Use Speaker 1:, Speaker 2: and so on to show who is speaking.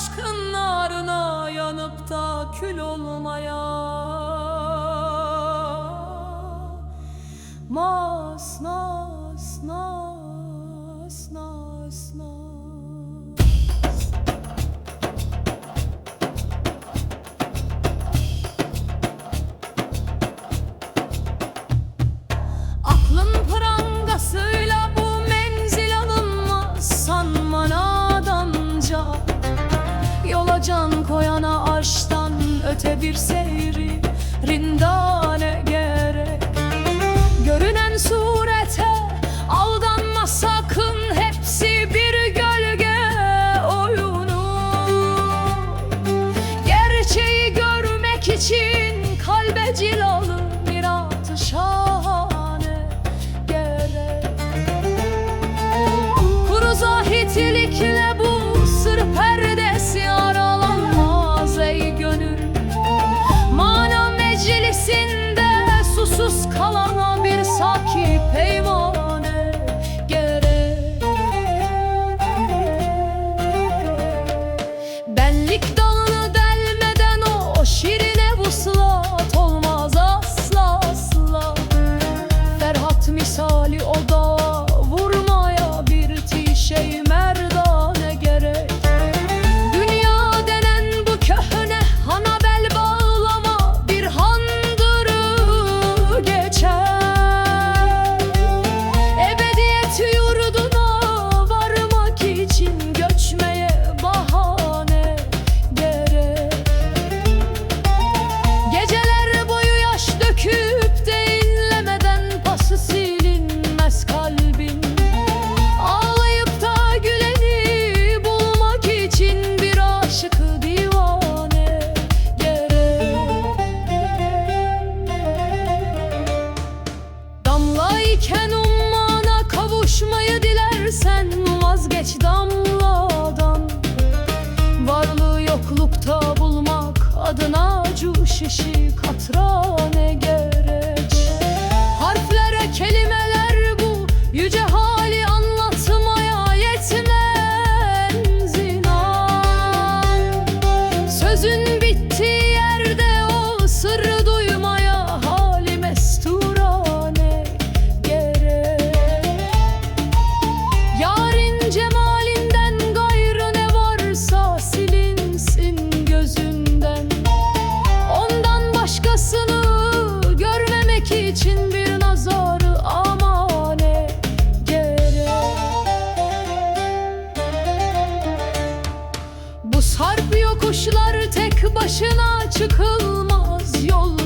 Speaker 1: aşkın narına yanıp da kül olmaya. Mas, nas, nas, nas, nas taştan öte bir seyri rindane gerek. Görünen surete aldanma sakın hepsi bir gölge oyunu. Gerçeği görmek için kalbe cila şişir için bir nazar ama ne gerek? Bu sarp yokuşlar tek başına çıkılmaz yol